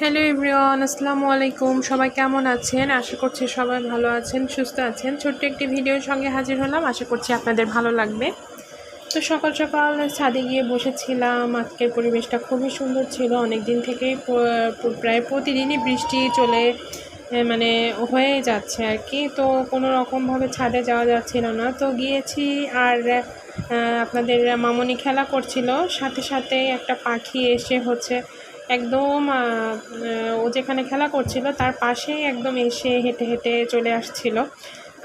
Hello everyone আসসালামু আলাইকুম সবাই কেমন আছেন? আশা করছি সবাই ভালো আছেন, সুস্থ আছেন। ছোট্ট একটি ভিডিওর সঙ্গে হাজির হলাম। আশা করছি আপনাদের ভালো লাগবে। তো সকাল সকাল ছাদে গিয়ে বসেছিলাম। আজকের পরিবেশটা খুবই সুন্দর ছিল। অনেক দিন থেকেই প্রায় প্রতিদিনই বৃষ্টি চলে মানে হয়ে যাচ্ছে আর কি। তো কোনো রকমভাবে ছাদে যাওয়া যাচ্ছিল না তো গিয়েছি আর আপনাদের মামনি খেলা করছিল। সাথে সাথে একটা পাখি এসে হচ্ছে একদম ও যেখানে খেলা করছিল তার পাশেই একদম এসে হেঁটে হেঁটে চলে আসছিল।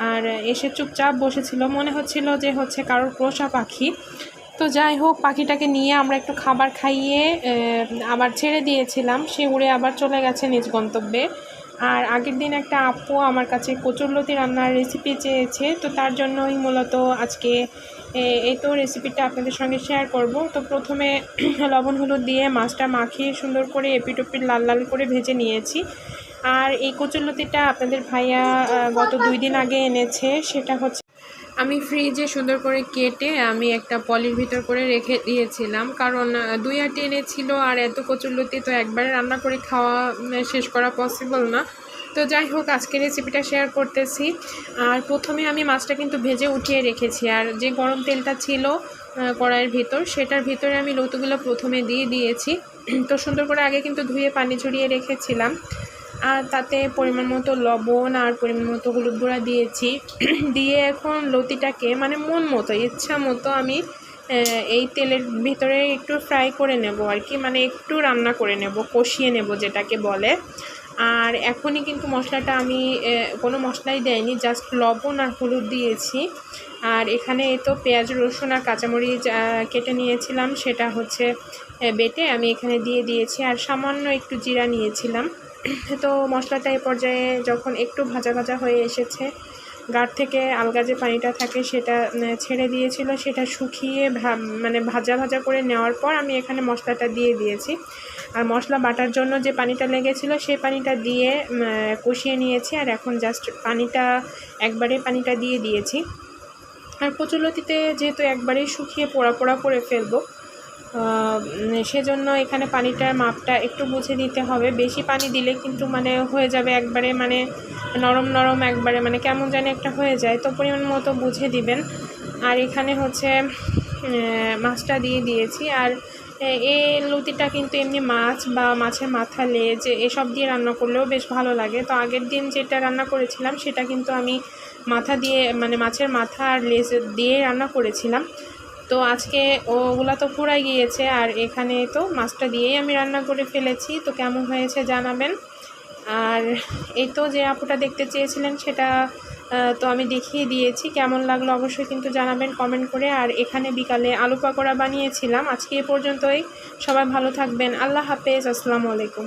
আর এসে চুপচাপ বসেছিল। মনে হচ্ছিল যে হচ্ছে কারোর পোষা পাখি। তো যাই হোক, পাখিটাকে নিয়ে আমরা একটু খাবার খাইয়ে আবার ছেড়ে দিয়েছিলাম। সে উড়ে আবার চলে গেছে নিজ গন্তব্যে। আর আগের দিন একটা আপু আমার কাছে কচুরলতি রান্নার রেসিপি চেয়েছে। তো তার জন্যই মূলত আজকে এই তো রেসিপিটা আপনাদের সঙ্গে শেয়ার করব। তো প্রথমে লবণ হলুদ দিয়ে মাছটা মাখিয়ে সুন্দর করে এপিটোপিট লাল লাল করে ভেজে নিয়েছি। আর এই কচুরলতিটা আপনাদের ভাইয়া গত দুই দিন আগে এনেছে, সেটা হচ্ছে আমি ফ্রিজে সুন্দর করে কেটে আমি একটা পলির ভিতর করে রেখে দিয়েছিলাম। কারণ দুই আটি এনেছিল আর এত কচুরলতি তো একবারে রান্না করে খাওয়া শেষ করা পসিবল না। তো যাই হোক আজকে রেসিপিটা শেয়ার করতেছি। আর প্রথমে আমি মাছটা কিন্তু ভেজে উঠিয়ে রেখেছি। আর যে গরম তেলটা ছিল কড়াইয়ের ভিতর, সেটার ভিতরে আমি লতুগুলো প্রথমে দিয়ে দিয়েছি। তো সুন্দর করে আগে কিন্তু ধুয়ে পানি ঝরিয়ে রেখেছিলাম। আর তাতে পরিমাণ মতো লবণ আর পরিমাণ মতো হলুদ গুঁড়া দিয়েছি। দিয়ে এখন লতিটাকে মানে মন মতো, ইচ্ছা মতো আমি এই তেলের ভিতরে একটু ফ্রাই করে নেব আর কি। মানে একটু রান্না করে নেব, কষিয়ে নেব যেটাকে বলে। আর এখনই কিন্তু মশলাটা আমি কোনো মশলাই দেয়নি জাস্ট লবণ আর হলুদ দিয়েছি। আর এখানে তো পেঁয়াজ, রসুন আর কাঁচামরিচ কেটে নিয়েছিলাম, সেটা হচ্ছে বেটে আমি এখানে দিয়ে দিয়েছি। আর সামান্য একটু জিরা নিয়েছিলাম। তো মশলাটা এ পর্যায়ে যখন একটু ভাজা ভাজা হয়ে এসেছে গাঢ় থেকে আলগা যে পানিটা থাকে, সেটা ছেড়ে দিয়েছিল, সেটা শুকিয়ে মানে ভাজা ভাজা করে নেওয়ার পর আমি এখানে মশলাটা দিয়ে দিয়েছি। আর মশলা বাটার জন্য যে পানিটা লেগেছিল, সেই পানিটা দিয়ে কষিয়ে নিয়েছি, আর এখন জাস্ট পানিটা, একবারে পানিটা দিয়ে দিয়েছি। আর কচুলতিতে যেহেতু একবারেই শুকিয়ে পোড়া পোড়া করে ফেলব সেজন্য এখানে পানিটার মাপটা একটু বুঝে দিতে হবে। বেশি পানি দিলে কিন্তু মানে হয়ে যাবে একবারে মানে নরম নরম একবারে মানে কেমন জানি একটা হয়ে যায়, তো পরিমাণ মতো বুঝে দিবেন। আর এখানে হচ্ছে মাছটা দিয়ে দিয়েছি। আর, এ- লতিটা কিন্তু এমনি মাছ বা মাছের মাথা, লেজ, এসব দিয়ে রান্না করলেও বেশ ভালো লাগে। তো আগের দিন যেটা রান্না করেছিলাম, সেটা কিন্তু আমি মাথা দিয়ে মানে মাছের মাথা আর লেজ দিয়ে রান্না করেছিলাম। তো আজকে ওগুলা তো পুরাই গিয়েছে, আর এখানে তো মাছটা দিয়েই আমি রান্না করে ফেলেছি। তো কেমন হয়েছে জানাবেন। আর এই তো যে আপুটা দেখতে চেয়েছিলেন সেটা তো আমি দেখিয়ে দিয়েছি। কেমন লাগল অবশ্যই কিন্তু জানাবেন কমেন্ট করে। আর এখানে বিকালে আলু পাকোড়া বানিয়েছিলাম। আজকে এ পর্যন্তই। সবাই ভালো থাকবেন। আল্লাহ হাফেজ। আসসালামু আলাইকুম।